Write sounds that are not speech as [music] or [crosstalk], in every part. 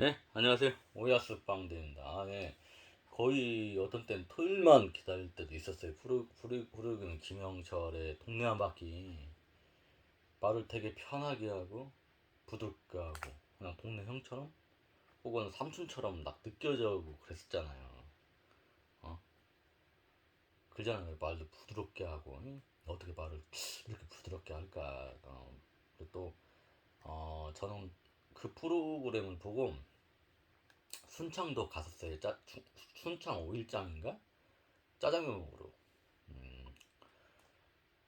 네, 안녕하세요. 오야스 빵대입니다. 아, 네. 거의 어떤 때는 토요일만 기다릴 때도 있었어요. 푸르, 푸르, 푸르기는 김영철의 동네 한 바퀴. 말을 되게 편하게 하고, 부드럽게 하고, 그냥 동네 형처럼, 혹은 삼촌처럼 막 느껴져고 그랬었잖아요. 어? 그잖아요. 말도 부드럽게 하고, 응? 어떻게 말을 이렇게 부드럽게 할까. 어, 또, 어, 저는 그 프로그램을 보고 순창도 갔었어요. 짜, 춘- 순창 5일장인가? 짜장면 먹으러. 음,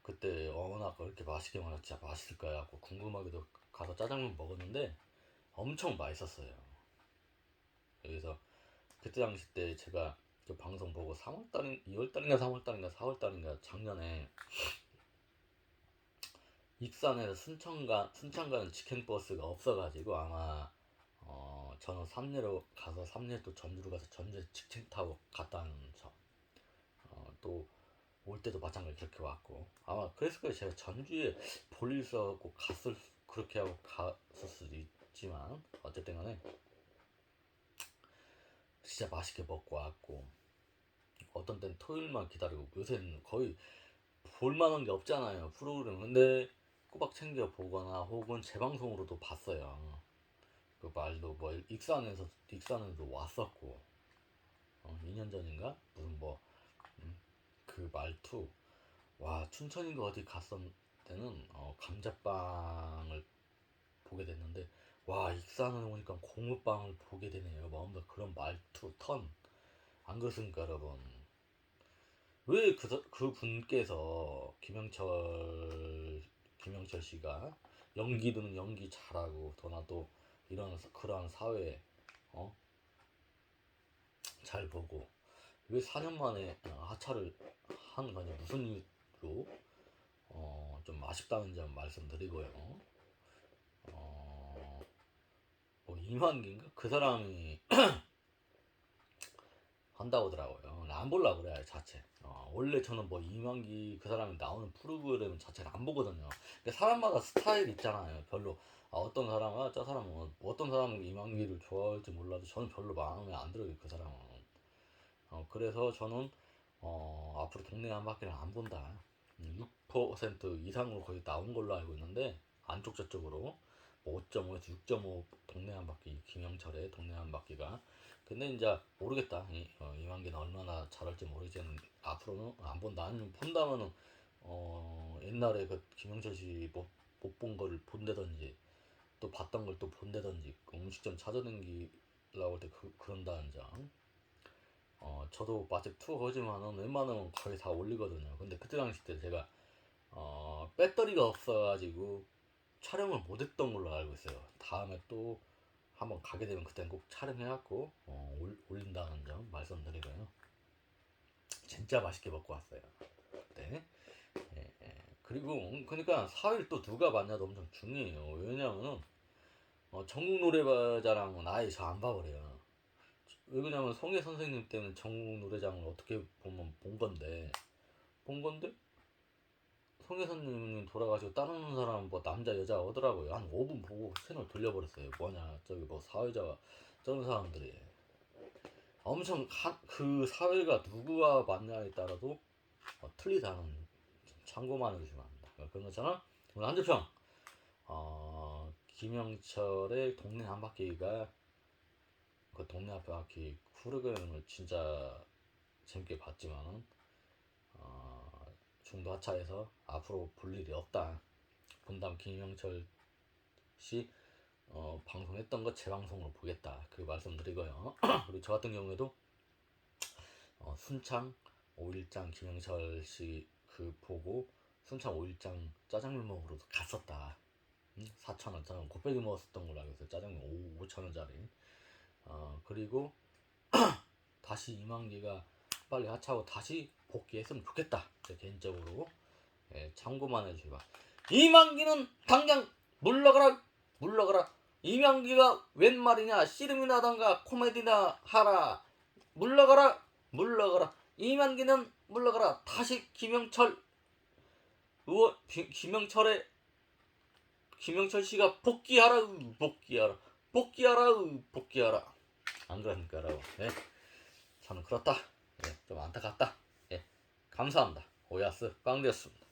그때 어머나 그렇게 맛있게 먹었 진짜 맛있을까 하고 궁금하게도 가서 짜장면 먹었는데 엄청 맛있었어요. 여기서 그때 당시 때 제가 그 방송 보고 3월달인 2월달인가 3월달인가 4월달인가 작년에 익산에서 순천가 순창 가는 직행버스가 없어가지고 아마 어 저는 삼례로 가서 삼례 또 전주로 가서 전주에 직행 타고 갔다는 점. 어또 올 때도 마찬가지 그렇게 왔고 아마 그랬을 거예요. 제가 전주에 볼일 있어갖고 갔을 수- 그렇게 하고 갔을 수도 있지만 어쨌든 간에 진짜 맛있게 먹고 왔고 어떤 때는 토요일만 기다리고 요새는 거의 볼만한 게 없잖아요 프로그램 근데 꼬박 챙겨 보거나 혹은 재방송으로도 봤어요. 그 말도 뭐 익산에서 익산에도 왔었고 어, 2년 전인가? 무슨 뭐그 말투. 와 춘천인가 어디 갔었 때는 어, 감자빵을 보게 됐는데 와 익산에 오니까 고무빵을 보게 되네요. 뭔가 그런 말투 턴. 안 그렇습니까 여러분? 왜그 그 분께서 김영철 김영철 씨가 연기는 연기 잘하고 더나도 이런 사- 그러한 사회 어? 잘 보고 왜 4년 만에 어, 하차를 한 거냐 무슨 이유로 어, 좀 아쉽다는 점 말씀드리고요. 어, 뭐 이만기인가 그 사람이 [clears throat] 한다고더라고요. 안 볼라 그래 자체. 어, 원래 저는 뭐 이만기 그 사람이 나오는 프로그램 자체를 안 보거든요. 근데 사람마다 스타일 있잖아요. 별로 아, 어떤 사람은 아, 저 사람은 어떤 사람은 이만기를 좋아할지 몰라도 저는 별로 마음에 안 들어요 그 사람은. 어, 그래서 저는 어, 앞으로 동네 한 바퀴를 안 본다. 6% 이상으로 거의 나온 걸로 알고 있는데 안쪽 저쪽으로 뭐 5.5에서 6.5 동네 한 바퀴 김영철의 동네 한 바퀴가. 근데 이제 모르겠다. 이, 어, 이만기는 얼마나 잘할지 모르겠지만 앞으로는 안 본다. 아니면 본다면은 어, 옛날에 그 김영철 씨못못 본 거를 본다든지 또 봤던 걸 또 본다든지 그 음식점 찾아다니려고 할 때 그, 그런다는 점. 어, 저도 맛집 투어 하지만은 웬만하면 거의 다 올리거든요. 근데 그때 당시 때 제가 어, 배터리가 없어가지고 촬영을 못했던 걸로 알고 있어요. 다음에 또 한번 가게 되면 그땐 꼭 촬영해갖고 어, 올, 올린다는 점 말씀드리고요. 진짜 맛있게 먹고 왔어요. 그때. 예, 예. 그리고 그러니까 사회를 또 누가 봤냐도 엄청 중요해요. 왜냐면은 어, 전국 노래자랑은 아예 저 안 봐버려요. 왜 그러냐면 송혜 선생님 때문에 전국 노래장을 어떻게 보면 본 건데 본 건데 송혜 선생님이 돌아가시고 다른 사람 뭐 남자 여자 오더라고요. 한 5분 보고 채널 돌려버렸어요. 뭐냐 저기 뭐 사회자가 저런 사람들이. 엄청 한, 그 사회가 누구와 맞냐에 따라도 어, 틀리다는 참고만 해주시면 합니다. 그런 것처럼 오늘 한줄평. 어, 김영철의 동네 한 바퀴가 그 동네 앞에 바퀴 프로그램을 진짜 재밌게 봤지만은 어, 중도 하차에서 앞으로 볼 일이 없다. 본담 김영철 씨 어, 방송했던 거 재방송으로 보겠다. 그 말씀드리고요. [clears throat] 그리고 저 같은 경우에도 어, 순창 5일장 김영철 씨 그 보고 순창 5일장 짜장면 먹으러도 갔었다. 응? 4,000원, 저는 곱빼기 먹었었던 걸로 알고 있어요. 짜장면 5, 5,000원짜리. 어, 그리고 [clears throat] 다시 이만기가 빨리 하차하고 다시 복귀했으면 좋겠다. 제 개인적으로 예, 참고만 해주시기 바랍니다. 이만기는 당장 물러가라 물러가라. 이만기가 웬 말이냐? 씨름이나 하던가 코미디나 하라. 물러가라 물러가라. 이만기는 물러가라. 다시 김영철. 의원 비- 김영철의 김영철 씨가 복귀하라 복귀하라. 복귀하라 복귀하라. 안 여러분? 예. 저는 그렇다. 예, 좀 안타깝다. 예. 감사합니다 오야스 꽝되었습니다